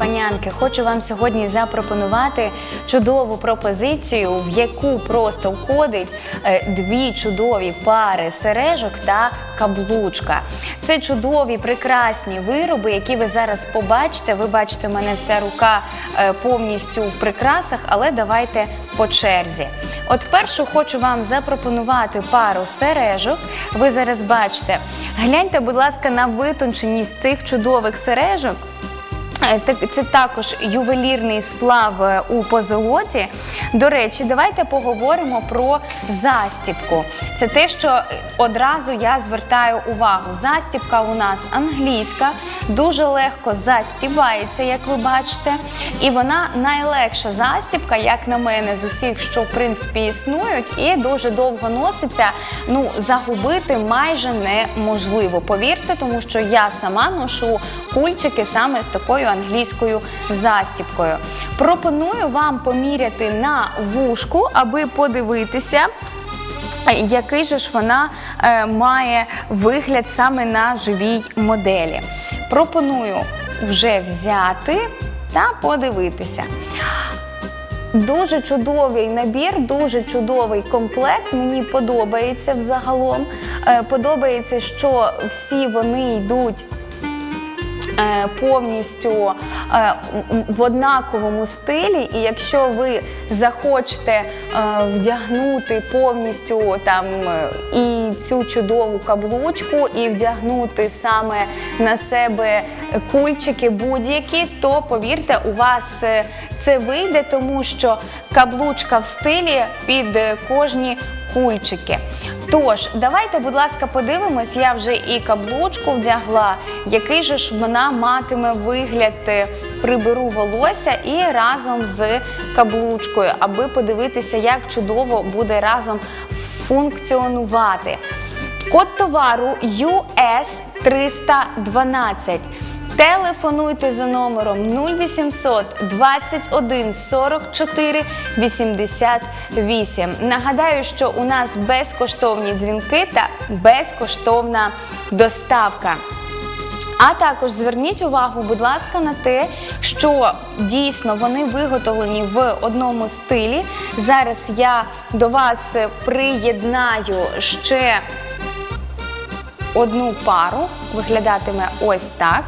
панянки, хочу вам сьогодні запропонувати чудову пропозицію, в яку просто входить е, дві чудові пари сережок та каблучка. Це чудові прекрасні вироби, які ви зараз побачите. Ви бачите, в мене вся рука е, повністю в прикрасах, але давайте по черзі. От першу хочу вам запропонувати пару сережок. Ви зараз бачите. Гляньте, будь ласка, на витонченість цих чудових сережок. Е, Це також ювелірний сплав е, у позолоті. До речі, давайте поговоримо про застібку. Це те, що одразу я звертаю увагу. Застібка у нас англійська, дуже легко застібається, як ви бачите. І вона найлегша застібка, як на мене, з усіх, що в принципі існують, і дуже довго носиться. Ну, загубити майже неможливо. Повірте, тому що я сама ношу кульчики саме з такою англійською застібкою. Пропоную вам поміряти на вушку, аби подивитися. Який же ж вона е, має вигляд саме на живій моделі? Пропоную вже взяти та подивитися. Дуже чудовий набір, дуже чудовий комплект. Мені подобається взагалом. Е, Подобається, що всі вони йдуть повністю е, в однаковому стилі, і якщо ви захочете е, вдягнути повністю там е, і цю чудову каблучку, і вдягнути саме на себе кульчики будь-які, то повірте, у вас е, це вийде, тому що каблучка в стилі під е, кожні кульчики. Тож, давайте, будь ласка, подивимось, я вже і каблучку вдягла, який же ж вона матиме вигляд. е, Приберу волосся і разом з каблучкою, аби подивитися, як чудово буде разом функціонувати. Код товару US 312. Телефонуйте за номером 0800 21 44 88. Нагадаю, що у нас безкоштовні дзвінки та безкоштовна доставка. А також зверніть увагу, будь ласка, на те, що дійсно вони виготовлені в одному стилі. Зараз я до вас приєднаю ще одну пару. Виглядатиме ось так.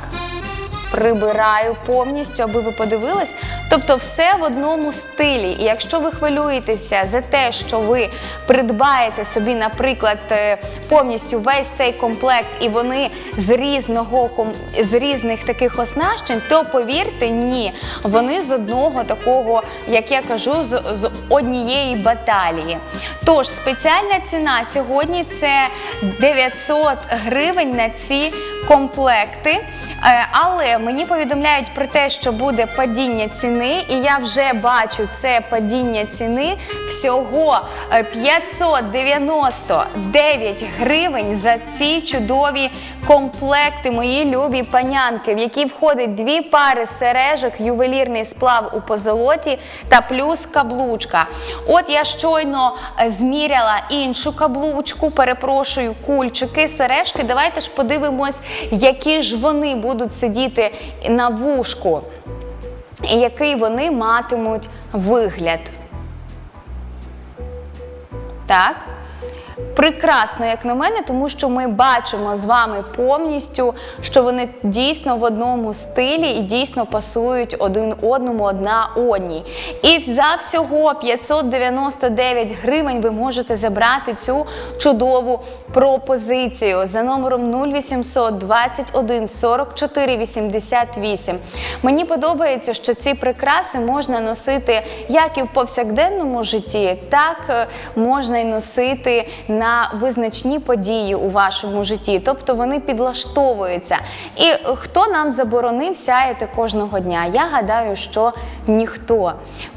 Прибираю повністю, аби ви подивились. Тобто, все в одному стилі. І якщо ви хвилюєтеся за те, що ви придбаєте собі, наприклад, е, повністю весь цей комплект, і вони з різного з різних таких оснащень, то повірте, ні, вони з одного такого, як я кажу, з, з однієї баталії. Тож спеціальна ціна сьогодні це 900 гривень на ці комплекти. Е, Але мені повідомляють про те, що буде падіння ціни, і я вже бачу це падіння ціни всього е, 599 гривень за ці чудові комплекти, мої любі панянки, в які входить дві пари сережок, ювелірний сплав у позолоті та плюс каблучка. От я щойно е, зміряла іншу каблучку, перепрошую, кульчики, сережки. Давайте ж подивимось, які ж вони будуть сидіти на вушку, і який вони матимуть вигляд. Так. Прекрасно, як на мене, тому що ми бачимо з вами повністю, що вони дійсно в одному стилі і дійсно пасують один одному одна одній. І за всього 599 гривень ви можете забрати цю чудову пропозицію за номером 0800 21 44 88. Мені подобається, що ці прикраси можна носити як і в повсякденному житті, так е, можна й носити на визначні події у вашому житті. Тобто вони підлаштовуються. І хто нам заборонив сяяти кожного дня? Я гадаю, що ніхто.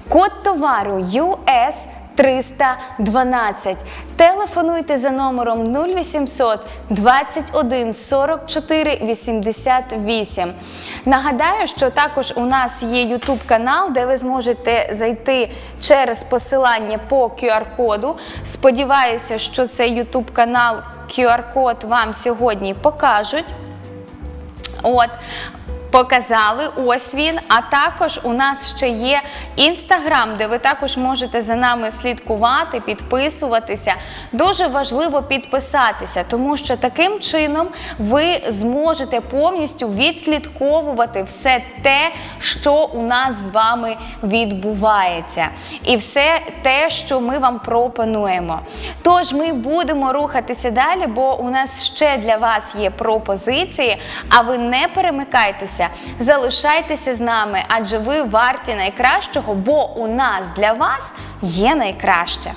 Код товару US 312. Телефонуйте за номером 0800 21 44 88. Нагадаю, що також у нас є YouTube канал, де ви зможете зайти через посилання по QR-коду. Сподіваюся, що цей YouTube канал QR-код вам сьогодні покажуть. От. Показали. Ось він. А також у нас ще є інстаграм, де ви також можете за нами слідкувати, підписуватися. Дуже важливо підписатися, тому що таким чином ви зможете повністю відслідковувати все те, що у нас з вами відбувається, і все те, що ми вам пропонуємо. Тож ми будемо рухатися далі, бо у нас ще для вас є пропозиції. А ви не перемикайтеся, залишайтеся з нами, адже ви варті найкращого, бо у нас для вас є найкраще.